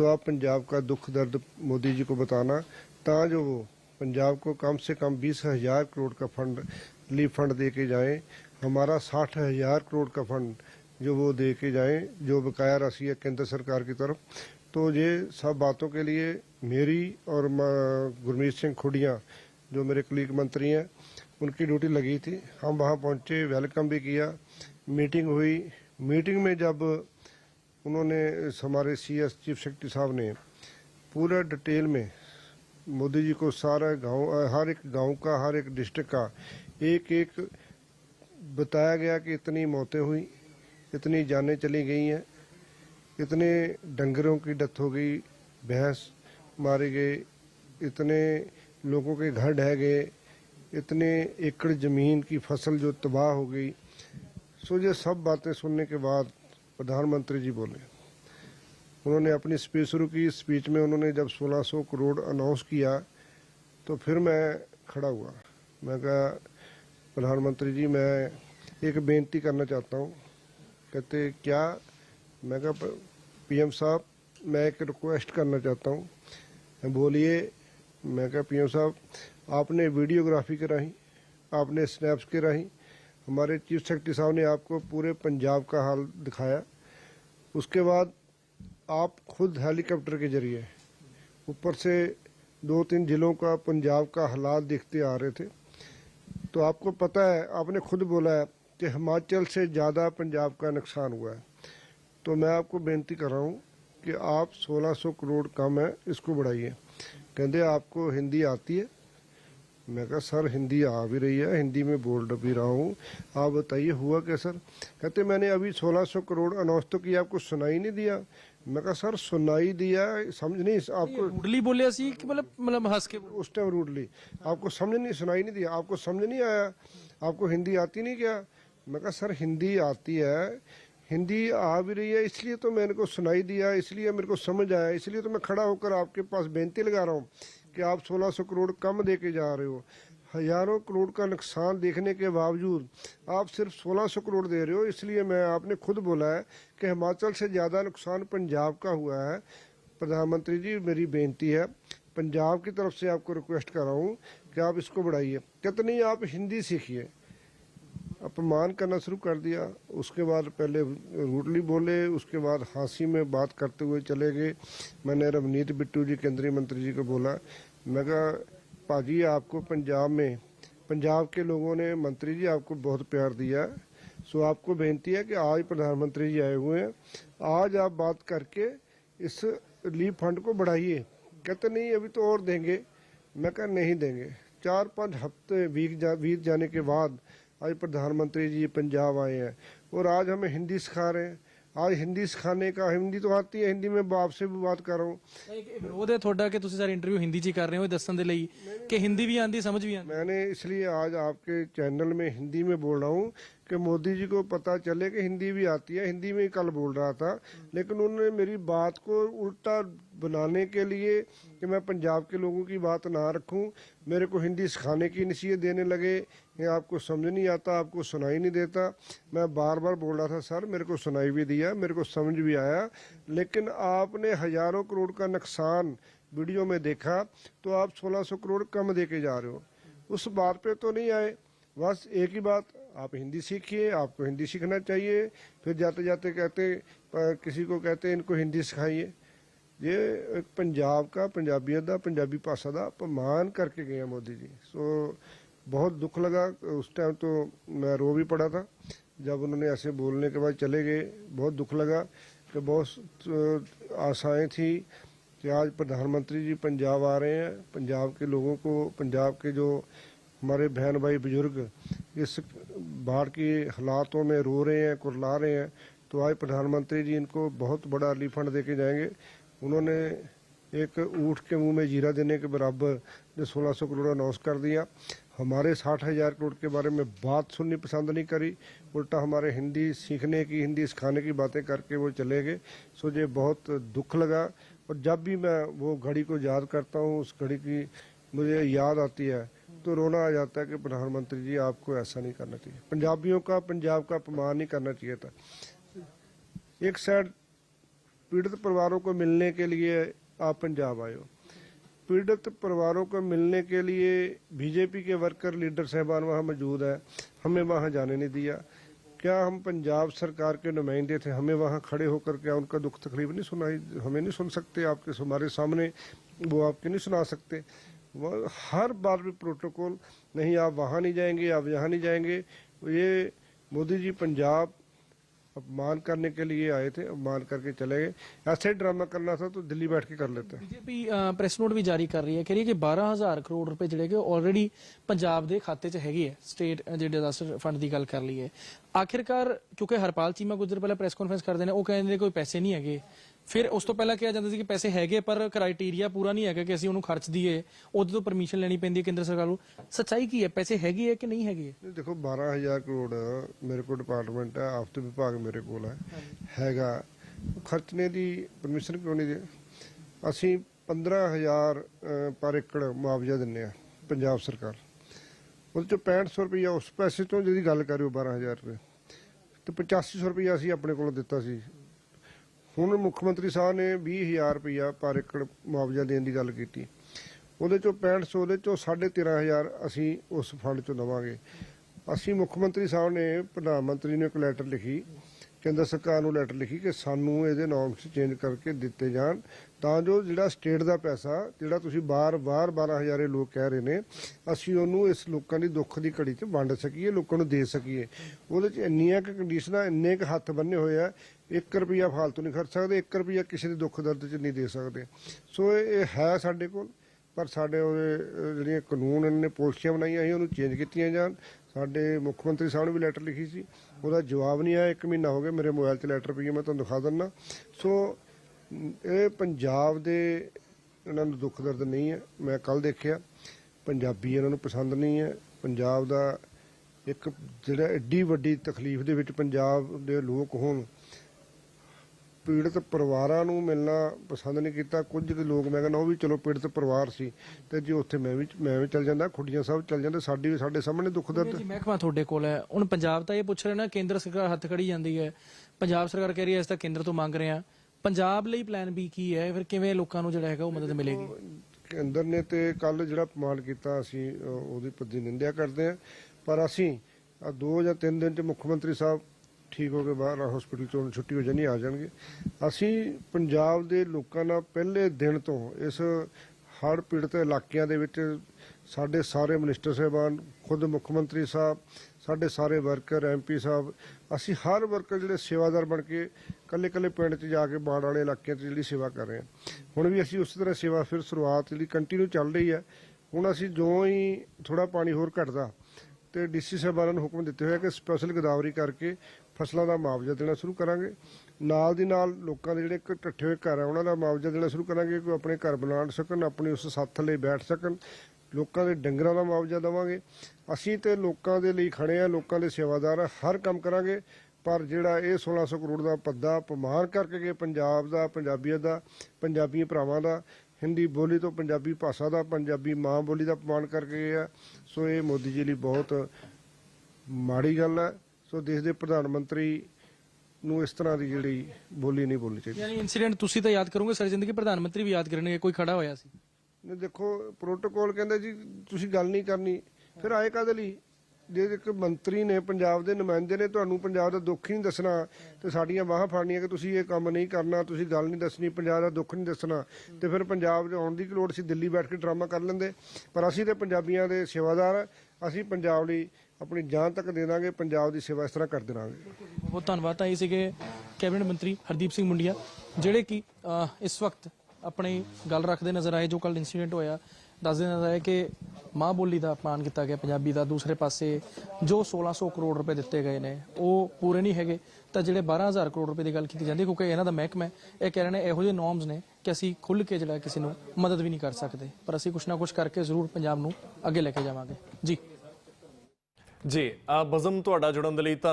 تو آپ پنجاب کا دکھ درد مودی جی کو بتانا تا جو وہ پنجاب کو کم سے کم بیس ہزار کروڑ کا فنڈ ریلیف فنڈ دے کے جائیں، ہمارا ساٹھ ہزار کروڑ کا فنڈ جو وہ دے کے جائیں، جو بقایا راسی ہے کیندر سرکار کی طرف، تو یہ سب باتوں کے لیے میری اور گرمیت سنگھ کھوڑیاں جو میرے کلیگ منتری ہیں، ان کی ڈیوٹی لگی تھی۔ ہم وہاں پہنچے، ویلکم بھی کیا، میٹنگ ہوئی۔ میٹنگ میں جب انہوں نے ہمارے سی ایس چیف سیکٹری صاحب نے پورا ڈیٹیل میں مودی جی کو سارا گاؤں، ہر ایک گاؤں کا، ہر ایک ڈسٹرکٹ کا ایک ایک بتایا گیا کہ اتنی موتیں ہوئی اتنی جانیں چلی گئی ہیں، اتنے ڈنگروں کی ڈتھ ہو گئی، بھینس مارے گئے، اتنے لوگوں کے گھر ڈہ گئے، اتنے ایکڑ زمین کی فصل جو تباہ ہو گئی۔ سو یہ سب باتیں سننے کے بعد پردھان منتری جی بولے انہوں نے اپنی اسپیچ شروع کی۔ اسپیچ میں انہوں نے جب سولہ سو کروڑ اناؤنس کیا تو پھر میں کھڑا ہوا۔ میں کہا پردھان منتری جی میں ایک بینتی کرنا چاہتا ہوں۔ کہتے، کیا؟ میں کہا پی ایم صاحب، میں ایک ریکویسٹ کرنا چاہتا ہوں۔ بولیے، میں کہا، پی ایم صاحب، آپ نے ویڈیوگرافی کے رہی آپ نے اسنیپس کے رہی ہمارے چیف سیکٹری صاحب نے آپ کو پورے پنجاب کا حال دکھایا۔ اس کے بعد آپ خود ہیلی کاپٹر کے ذریعے اوپر سے دو تین ضلعوں کا پنجاب کا حالات دیکھتے آ رہے تھے۔ تو آپ کو پتہ ہے، آپ نے خود بولا ہے کہ ہماچل سے زیادہ پنجاب کا نقصان ہوا ہے۔ تو میں آپ کو بینتی کر رہا ہوں کہ آپ سولہ سو کروڑ کم ہے اس کو بڑھائیے۔ کہندے آپ کو ہندی آتی ہے۔ میں کہا سر ہندی آ بھی رہی ہے ہندی میں بول بھی رہا ہوں آپ بتائیے ہوا کیا سر؟ کہتے میں نے ابھی سولہ سو کروڑ اناؤنس تو کیا آپ کو سنائی نہیں دیا؟ میں کہا سر سنائی دیا سمجھ نہیں آپ کو روڈلی بولے سی کہ مطلب مطلب ہنس کے اس ٹائم روڈلی آپ کو سمجھ نہیں سنائی نہیں دیا آپ کو سمجھ نہیں آیا آپ کو ہندی آتی نہیں کیا؟ میں کہا سر ہندی آتی ہے ہندی آ بھی رہی ہے اس لیے تو میں نے کو سنائی دیا اس لیے میرے کو سمجھ آیا اس لیے تو میں کھڑا ہو کر آپ کے پاس بینتی لگا رہا ہوں. کہ آپ سولہ سو کروڑ کم دے کے جا رہے ہو۔ ہزاروں کروڑ کا نقصان دیکھنے کے باوجود آپ صرف سولہ سو کروڑ دے رہے ہو۔ اس لیے میں آپ نے خود بولا ہے کہ ہماچل سے زیادہ نقصان پنجاب کا ہوا ہے۔ پردھان منتری جی میری بینتی ہے۔ پنجاب کی طرف سے آپ کو ریکویسٹ کر رہا ہوں کہ آپ اس کو بڑھائیے۔ کتنی آپ ہندی سیکھیے۔ اپمان کرنا شروع کر دیا۔ اس کے بعد پہلے روڈلی بولے، اس کے بعد ہانسی میں بات کرتے ہوئے چلے گئے۔ میں نے رونیت بٹو جی کیندری منتری جی کو بولا۔ میں کہا، پاجی، آپ کو پنجاب میں، پنجاب کے لوگوں نے منتری جی آپ کو بہت پیار دیا۔ سو آپ کو بہنتی ہے کہ آج پردھان منتری جی آئے ہوئے ہیں۔ آج آپ بات کر کے اس لیپ فنڈ کو بڑھائیے۔ کہتے، نہیں، ابھی تو اور دیں گے۔ میں کہا، نہیں دیں گے۔ چار پانچ ہفتے بیت جانے کے بعد آج پردھان منتری جی پنجاب آئے ہیں اور آج ہمیں ہندی سکھا رہے ہیں۔ آج ہندی سکھانے کا ہندی تو آتی ہے ہندی میں باپ سے بھی بات کر رہا ہوں۔ ਵਿਰੋਧ ਹੈ تھوڑا کہ تسی سارے ਇੰਟਰਵਿਊ ہندی جی کر رہے ਰਹੇ دستان دے لئی۔ کہ ہندی بھی آن دی سمجھ بھی آن میں نے اس لیے آج آپ کے چینل میں ہندی میں بول رہا ہوں کہ مودی جی کو پتا چلے کہ ہندی بھی آتی ہے۔ ہندی میں کل بول رہا تھا لیکن انہوں نے میری بات کو الٹا بنانے کے لیے کہ میں پنجاب کے لوگوں کی بات نہ رکھوں میرے کو ہندی سکھانے کی نصیحت دینے لگے۔ یہ آپ کو سمجھ نہیں آتا، آپ کو سنائی نہیں دیتا۔ میں بار بار بول رہا تھا، سر، میرے کو سنائی بھی دیا، میرے کو سمجھ بھی آیا، لیکن آپ نے ہزاروں کروڑ کا نقصان ویڈیو میں دیکھا تو آپ سولہ سو کروڑ کم دے کے جا رہے ہو۔ اس بات پہ تو نہیں آئے۔ بس ایک ہی بات، آپ ہندی سیکھیے، آپ کو ہندی سیکھنا چاہیے۔ پھر جاتے جاتے کہتے، کسی کو کہتے، ان کو ہندی سکھائیے۔ یہ پنجاب کا، پنجابیت کا پنجابی پاسا کا اپمان کر کے گئے ہیں مودی جی۔ سو بہت دکھ لگا۔ اس ٹائم تو میں رو بھی پڑا تھا۔ جب انہوں نے ایسے بولنے کے بعد چلے گئے، بہت دکھ لگا کہ بہت آسائیں تھیں کہ آج پردھان منتری جی پنجاب آ رہے ہیں۔ پنجاب کے لوگوں کو، پنجاب کے جو ہمارے بہن بھائی بزرگ اس باہر کی حالاتوں میں رو رہے ہیں کرلا رہے ہیں، تو آج پردھان منتری جی ان کو بہت بڑا ریفنڈ دے کے جائیں گے۔ انہوں نے ایک اونٹ کے منہ میں جیرہ دینے کے برابر سولہ سو کروڑ اناؤنس کر دیا۔ ہمارے ساٹھ ہزار کروڑ کے بارے میں بات سننی پسند نہیں کری، الٹا ہمارے ہندی سیکھنے کی، ہندی سکھانے کی باتیں کر کے وہ چلے گئے۔ سو یہ بہت دکھ لگا۔ اور جب بھی میں وہ گھڑی کو یاد کرتا ہوں، اس گھڑی کی مجھے یاد آتی ہے تو رونا آ جاتا ہے کہ پردھان منتری جی آپ کو ایسا نہیں کرنا چاہیے۔ پنجابیوں کا پنجاب کا اپمان نہیں کرنا چاہیے تھا۔ ایک سائڈ پیڑت پریواروں کو ملنے کے لیے آپ پنجاب آئے ہو۔ پیڑت پرواروں کو ملنے کے لیے بی جے پی کے ورکر لیڈر صاحبان وہاں موجود ہیں۔ ہمیں وہاں جانے نہیں دیا۔ کیا ہم پنجاب سرکار کے نمائندے تھے؟ ہمیں وہاں کھڑے ہو کر کیا ان کا دکھ تقریب نہیں سنائی؟ ہمیں نہیں سن سکتے آپ کے ہمارے سامنے، وہ آپ کے نہیں سنا سکتے۔ وہ ہر بار بھی پروٹوکول، نہیں، آپ وہاں نہیں جائیں گے، آپ یہاں نہیں جائیں گے۔ یہ مودی جی پنجاب اپمان کرنے کے لیے آئے تھے اپمان کر کے چلے گئے۔ ایسے ڈرامہ کرنا تھا تو دلی بیٹھ کے کر لیتے۔ ہیں B J P press note بھی جاری کر رہی ہے، کہہ رہی ہے کہ بارہ ہزار کروڑ روپے جڑے گے آلریڈی پنجاب دے کھاتے چ ہے سٹیٹ جے ڈیزاسٹر فنڈ دی گل کر لی ہے۔ آخرکار کیونکہ ہرپال چیمہ گجر پہلے پریس کانفرنس کر دینے وہ کہہ رہے کوئی پیسے نہیں ہے ਫਿਰ ਉਸ ਤੋਂ ਪਹਿਲਾਂ ਕਿਹਾ ਜਾਂਦਾ ਸੀ ਕਿ ਪੈਸੇ ਹੈਗੇ ਪਰ ਕ੍ਰਾਈਟੇਰੀਆ ਪੂਰਾ ਨਹੀਂ ਹੈਗਾ ਕਿ ਅਸੀਂ ਉਹਨੂੰ ਖਰਚ ਦਈਏ। ਉਹਦੇ ਤੋਂ ਪਰਮਿਸ਼ਨ ਲੈਣੀ ਪੈਂਦੀ ਹੈ ਕੇਂਦਰ ਸਰਕਾਰ ਨੂੰ। ਸੱਚਾਈ ਕੀ ਹੈ? ਪੈਸੇ ਹੈਗੇ ਹੈ ਕਿ ਨਹੀਂ ਹੈਗੇ ਨਹੀਂ ਦੇਖੋ 12000 ਕਰੋੜ ਮੇਰੇ ਕੋਲ ਡਿਪਾਰਟਮੈਂਟ ਹੈ ਆਫਤ ਵਿਭਾਗ ਮੇਰੇ ਕੋਲ ਹੈ। ਹੈਗਾ। ਖਰਚਣੇ ਦੀ ਪਰਮਿਸ਼ਨ ਕਿਉਂ ਨਹੀਂ ਦੇ? ਅਸੀਂ 15000 ਅਹ, ਪਰ ਏਕੜ ਮੁਆਵਜ਼ਾ ਦਿੰਨੇ ਆ ਪੰਜਾਬ ਸਰਕਾਰ। ਉਹਦੇ ਚੋਂ 6500 ਰੁਪਇਆ ਉਸ ਪੈਸੇ ਤੋਂ ਜਿਹਦੀ ਗੱਲ ਕਰ ਰਹੇ ਹੋ 12000 ਰੁਪਏ। ਤੇ 8500 ਰੁਪਇਆ ਅਸੀਂ ਆਪਣੇ ਕੋਲੋਂ ਦਿੱਤਾ ਸੀ। ਹੁਣ ਮੁੱਖ ਮੰਤਰੀ ਸਾਹਿਬ ਨੇ 20000 ਰੁਪਇਆ ਪਰ ਏਕੜ ਮੁਆਵਜ਼ਾ ਦੇਣ ਦੀ ਗੱਲ ਕੀਤੀ। ਉਹਦੇ ਚੋਂ 6500 ਉਹਦੇ ਚੋਂ 13500 ਅਸੀਂ ਉਸ ਫੰਡ ਚੋਂ ਦਵਾਂਗੇ। ਅਸੀਂ ਮੁੱਖ ਮੰਤਰੀ ਸਾਹਿਬ ਨੇ, ਪ੍ਰਧਾਨ ਮੰਤਰੀ ਨੂੰ ਇੱਕ ਲੈਟਰ ਲਿਖੀ ਕੇਂਦਰ ਸਰਕਾਰ ਨੂੰ ਲੈਟਰ ਲਿਖੀ ਕਿ ਸਾਨੂੰ ਇਹਦੇ ਨੋਰਮਸ ਚੇਂਜ ਕਰਕੇ ਦਿੱਤੇ ਜਾਣ। ਤਾਂ ਜੋ ਜਿਹੜਾ ਸਟੇਟ ਦਾ ਪੈਸਾ, ਜਿਹੜਾ ਤੁਸੀਂ ਬਾਰ-ਬਾਰ 12000 ਇਹ ਲੋਕ ਕਹਿ ਰਹੇ ਨੇ, ਅਸੀਂ ਉਹਨੂੰ ਇਸ ਲੋਕਾਂ ਦੀ ਦੁੱਖ ਦੀ ਘੜੀ 'ਚ ਵੰਡ ਸਕੀਏ, ਲੋਕਾਂ ਨੂੰ ਦੇ ਸਕੀਏ। ਉਹਦੇ 'ਚ ਇੰਨੀਆਂ ਕੁ ਕੰਡੀਸ਼ਨਾਂ ਇੰਨੇ ਕੁ ਹੱਥ ਬੰਨੇ ਹੋਏ ਆ 1 ਰੁਪਿਆ ਫਾਲਤੂ ਨਹੀਂ ਖਰਚ ਸਕਦੇ 1 ਰੁਪਿਆ ਕਿਸੇ ਦੇ ਦੁੱਖ ਦਰਦ 'ਚ ਨਹੀਂ ਦੇ ਸਕਦੇ। ਸੋ ਇਹ ਹੈ ਸਾਡੇ ਕੋਲ, ਪਰ ਸਾਡੇ ਉਹਦੇ ਜਿਹੜੀਆਂ ਕਾਨੂੰਨ ਇਹਨਾਂ ਨੇ, ਪਾਲਿਸੀਆਂ ਬਣਾਈਆਂ ਸੀ, ਉਹਨੂੰ ਚੇਂਜ ਕੀਤੀਆਂ ਜਾਣ। ਸਾਡੇ ਮੁੱਖ ਮੰਤਰੀ ਸਾਹਿਬ ਨੂੰ ਵੀ ਲੈਟਰ ਲਿਖੀ ਸੀ। ਉਹਦਾ ਜਵਾਬ ਨਹੀਂ ਆਇਆ, ਇੱਕ ਮਹੀਨਾ ਹੋ ਗਿਆ ਮੇਰੇ ਮੋਬਾਈਲ 'ਚ ਲੈਟਰ ਪਈ ਹੈ ਮੈਂ ਤੁਹਾਨੂੰ ਦਿਖਾ ਦਿੰਦਾ। ਸੋ ਇਹ ਪੰਜਾਬ ਦੇ ਇਹਨਾਂ ਨੂੰ ਦੁੱਖ ਦਰਦ ਨਹੀਂ ਹੈ, ਮੈਂ ਕੱਲ ਦੇਖਿਆ, ਪੰਜਾਬੀ ਇਹਨਾਂ ਨੂੰ ਪਸੰਦ ਨਹੀਂ ਹੈ। ਪੰਜਾਬ ਦਾ ਇੱਕ ਜਿਹੜਾ ਐਡੀ ਵੱਡੀ ਤਕਲੀਫ ਦੇ ਵਿੱਚ ਪੰਜਾਬ ਦੇ ਲੋਕ ਹੋਣ ਪੀੜਤ ਪਰਿਵਾਰਾਂ ਨੂੰ ਮਿਲਣਾ ਪਸੰਦ ਨਹੀਂ ਕੀਤਾ। ਕੁਝ ਦੇ ਲੋਕ ਮੈਂ ਕਹਿੰਦਾ ਉਹ ਵੀ ਚਲੋ ਪੀੜਤ ਪਰਿਵਾਰ ਸੀ ਤੇ ਜੇ ਉੱਥੇ ਮੈਂ ਵੀ ਮੈਂ ਵੀ ਚੱਲ ਜਾਂਦਾ ਖੁੱਡੀਆਂ ਸਾਹਿਬ ਚੱਲ ਜਾਂਦੇ ਸਾਡੀ ਵੀ ਸਾਡੇ ਸਾਹਮਣੇ ਦੁੱਖ ਦਰਦ। ਜੀ ਮਹਿਕਮਾ ਤੁਹਾਡੇ ਕੋਲ ਹੈ। ਹੁਣ ਪੰਜਾਬ ਤਾਂ ਇਹ ਪੁੱਛ ਰਿਹਾ ਨਾ ਕੇਂਦਰ ਸਰਕਾਰ ਹੱਥ ਖੜੀ ਜਾਂਦੀ ਹੈ। ਪੰਜਾਬ ਸਰਕਾਰ ਕਹਿ ਰਹੀ ਹੈ ਇਸ ਤਾਂ ਕੇਂਦਰ ਤੋਂ ਮੰਗ ਰਹੇ ਆ ਪੰਜਾਬ ਲਈ ਪਲਾਨ ਬੀ ਕੀ ਹੈ? ਫਿਰ ਕਿਵੇਂ ਲੋਕਾਂ ਨੂੰ ਜਿਹੜਾ ਹੈਗਾ ਉਹ ਮਦਦ ਮਿਲੇਗੀ? ਕੇਂਦਰ ਨੇ ਤੇ ਕੱਲ ਜਿਹੜਾ ਅਪਮਾਨ ਕੀਤਾ ਅਸੀਂ ਉਹਦੀ ਪੱਦੀ ਨਿੰਦਿਆ ਕਰਦੇ ਹਾਂ। ਪਰ ਅਸੀਂ ਆਹ ਦੋ ਜਾਂ ਤਿੰਨ ਦਿਨ ਚ ਮੁੱਖ ਮੰਤਰੀ ਸਾਹਿਬ ਠੀਕ ਹੋ ਕੇ ਬਾਹਰ ਹਸਪੀਟਲ ਚੋਂ ਛੁੱਟੀ ਹੋ ਜਾਣੀ, ਆ ਜਾਣਗੇ। ਅਸੀਂ ਪੰਜਾਬ ਦੇ ਲੋਕਾਂ ਨਾਲ ਪਹਿਲੇ ਦਿਨ ਤੋਂ ਇਸ ਹੜ੍ਹ ਪੀੜਤ ਇਲਾਕਿਆਂ ਦੇ ਵਿੱਚ ਸਾਡੇ ਸਾਰੇ ਮਿਨਿਸਟਰ ਸਾਹਿਬਾਨ, ਖੁਦ ਮੁੱਖ ਮੰਤਰੀ ਸਾਹਿਬ, ਸਾਡੇ ਸਾਰੇ ਵਰਕਰ ਐਮਪੀ ਸਾਹਿਬ, ਅਸੀਂ ਹਰ ਵਰਕਰ ਜਿਹੜੇ ਸੇਵਾਦਾਰ ਬਣ ਕੇ ਕੱਲੇ ਕੱਲੇ ਪਿੰਡ 'ਚ ਜਾ ਕੇ ਬਾੜ ਵਾਲੇ ਇਲਾਕਿਆਂ 'ਚ ਜਿਹੜੀ ਸੇਵਾ ਕਰ ਰਹੇ ਹਾਂ। ਹੁਣ ਵੀ ਅਸੀਂ ਉਸੇ ਤਰ੍ਹਾਂ ਸੇਵਾ ਫਿਰ ਸ਼ੁਰੂਆਤ ਜਿਹੜੀ ਕੰਟੀਨਿਊ ਚੱਲ ਰਹੀ ਹੈ। ਹੁਣ ਅਸੀਂ ਜੋ ਹੀ ਥੋੜਾ ਪਾਣੀ ਹੋਰ ਘਟਦਾ ਤੇ ਡੀਸੀ ਸਾਹਿਬਾਨਾਂ ਨੂੰ ਹੁਕਮ ਦਿੱਤੇ ਹੋਏ ਕਿ ਸਪੈਸ਼ਲ ਗਦਾਵਰੀ ਕਰਕੇ ਫਸਲਾਂ ਦਾ ਮੁਆਵਜ਼ਾ ਦੇਣਾ ਸ਼ੁਰੂ ਕਰਾਂਗੇ। ਨਾਲ ਦੀ ਨਾਲ ਲੋਕਾਂ ਦੇ ਜਿਹੜੇ ਇੱਕ ਇਕੱਠੇ ਹੋਏ ਘਰ ਆ, ਉਹਨਾਂ ਦਾ ਮੁਆਵਜ਼ਾ ਦੇਣਾ ਸ਼ੁਰੂ ਕਰਾਂਗੇ ਕੋਈ ਆਪਣੇ ਘਰ ਬਣਾ ਸਕਣ, ਆਪਣੀ ਉਸ ਸੱਥ ਥੱਲੇ ਬੈਠ ਸਕਣ। ਲੋਕਾਂ ਦੇ ਡੰਗਰਾਂ ਦਾ ਮੁਆਵਜ਼ਾ ਦੇਵਾਂਗੇ। ਅਸੀਂ ਤੇ ਲੋਕਾਂ ਦੇ ਲਈ ਖੜੇ ਆ, ਲੋਕਾਂ ਦੇ ਸੇਵਾਦਾਰ ਆ, ਹਰ ਕੰਮ ਕਰਾਂਗੇ। ਪਰ ਜਿਹੜਾ ਇਹ 1600 ਕਰੋੜ ਦਾ ਪੱਦਾ ਅਪਮਾਨ ਕਰਕੇ ਗਏ, ਪੰਜਾਬ ਦਾ ਪੰਜਾਬੀਅਤ ਦਾ ਪੰਜਾਬੀ ਭਰਾਵਾਂ ਦਾ ਹਿੰਦੀ ਬੋਲੀ ਤੋਂ ਪੰਜਾਬੀ ਭਾਸ਼ਾ ਦਾ ਪੰਜਾਬੀ ਮਾਂ ਬੋਲੀ ਦਾ ਅਪਮਾਨ ਕਰਕੇ ਗਏ ਆ। ਸੋ ਇਹ ਮੋਦੀ ਜੀ ਲਈ ਬਹੁਤ ਮਾੜੀ ਗੱਲ ਹੈ ਸੋ ਦੇਸ਼ ਦੇ ਪ੍ਰਧਾਨ ਮੰਤਰੀ ਨੂੰ ਇਸ ਤਰ੍ਹਾਂ ਦੀ ਜਿਹੜੀ ਬੋਲੀ ਨਹੀਂ ਬੋਲਣੀ ਚਾਹੀਦੀ। ਯਾਨੀ ਇਨਸੀਡੈਂਟ ਤੁਸੀਂ ਤਾਂ ਯਾਦ ਕਰੋਗੇ ਸਾਰੀ ਜ਼ਿੰਦਗੀ ਪ੍ਰਧਾਨ ਮੰਤਰੀ ਵੀ ਯਾਦ ਕਰਨਗੇ ਕੋਈ ਖੜਾ ਹੋਇਆ ਸੀ। ਦੇਖੋ ਪ੍ਰੋਟੋਕਾਲ ਕਹਿੰਦਾ ਜੀ ਤੁਸੀਂ ਗੱਲ ਨਹੀਂ ਕਰਨੀ ਫਿਰ ਆਏ ਕਾਹਦੇ ਲਈ? ਜੇ ਇੱਕ ਮੰਤਰੀ ਨੇ ਪੰਜਾਬ ਦੇ ਨੁਮਾਇੰਦੇ ਨੇ, ਤੁਹਾਨੂੰ ਪੰਜਾਬ ਦਾ ਦੁੱਖ ਹੀ ਨਹੀਂ ਦੱਸਣਾ ਤੇ ਸਾਡੀਆਂ ਬਾਹਾਂ ਫੜਨੀਆਂ ਕਿ ਤੁਸੀਂ ਇਹ ਕੰਮ ਨਹੀਂ ਕਰਨਾ, ਤੁਸੀਂ ਗੱਲ ਨਹੀਂ ਦੱਸਣੀ, ਪੰਜਾਬ ਦਾ ਦੁੱਖ ਨਹੀਂ ਦੱਸਣਾ। ਤੇ ਫਿਰ ਪੰਜਾਬ 'ਚ ਆਉਣ ਦੀ ਕੀ ਲੋੜ ਸੀ? ਦਿੱਲੀ ਬੈਠ ਕੇ ਡਰਾਮਾ ਕਰ ਲੈਂਦੇ। ਪਰ ਅਸੀਂ ਤੇ ਪੰਜਾਬੀਆਂ ਦੇ ਸੇਵਾਦਾਰ ਅਸੀਂ ਪੰਜਾਬ ਲਈ ਆਪਣੀ ਜਾਨ ਤੱਕ ਦੇ ਦਾਂਗੇ, ਪੰਜਾਬ ਦੀ ਸੇਵਾ ਇਸ ਤਰ੍ਹਾਂ ਕਰ ਦੇਵਾਂਗੇ ਬਹੁਤ ਧੰਨਵਾਦ ਤਾਂ ਇਹ ਸੀਗੇ ਕੈਬਨਿਟ ਮੰਤਰੀ ਹਰਦੀਪ ਸਿੰਘ ਮੁੰਡੀਆ, ਜਿਹੜੇ ਕਿ ਇਸ ਵਕਤ ਆਪਣੀ ਗੱਲ ਰੱਖਦੇ ਨਜ਼ਰ ਆਏ, ਜੋ ਕੱਲ ਇਨਸੀਡੈਂਟ ਹੋਇਆ। ਦੱਸ ਦਿੰਦਾ ਹੈ ਕਿ ਮਾਂ ਬੋਲੀ ਦਾ ਅਪਮਾਨ ਕੀਤਾ ਗਿਆ, ਪੰਜਾਬੀ ਦਾ ਦੂਸਰੇ ਪਾਸੇ ਜੋ 1600 ਕਰੋੜ ਰੁਪਏ ਦਿੱਤੇ ਗਏ ਨੇ, ਉਹ ਪੂਰੇ ਨਹੀਂ ਹੈਗੇ। ਤਾਂ ਜਿਹੜੇ 12000 ਕਰੋੜ ਰੁਪਏ ਦੀ ਗੱਲ ਕੀਤੀ ਜਾਂਦੀ ਕਿਉਂਕਿ ਇਹਨਾਂ ਦਾ ਮਹਿਕਮਾ ਹੈ, ਇਹ ਕਹਿ ਰਹੇ ਨੇ ਇਹੋ ਜਿਹੇ ਨੋਰਮਸ ਨੇ ਕਿ ਅਸੀਂ ਖੁੱਲ ਕੇ ਜਿਹੜਾ ਕਿਸੇ ਨੂੰ ਮਦਦ ਵੀ ਨਹੀਂ ਕਰ ਸਕਦੇ। ਪਰ ਅਸੀਂ ਕੁਛ ਨਾ ਕੁਛ ਕਰਕੇ ਜ਼ਰੂਰ ਪੰਜਾਬ ਨੂੰ ਅੱਗੇ ਲੈ ਕੇ ਜਾਵਾਂਗੇ। ਜੀ। ਜੀ ਆ ਬਜ਼ਮ ਤੁਹਾਡਾ ਜੁੜਨ ਦੇ ਲਈ ਧੰਨ-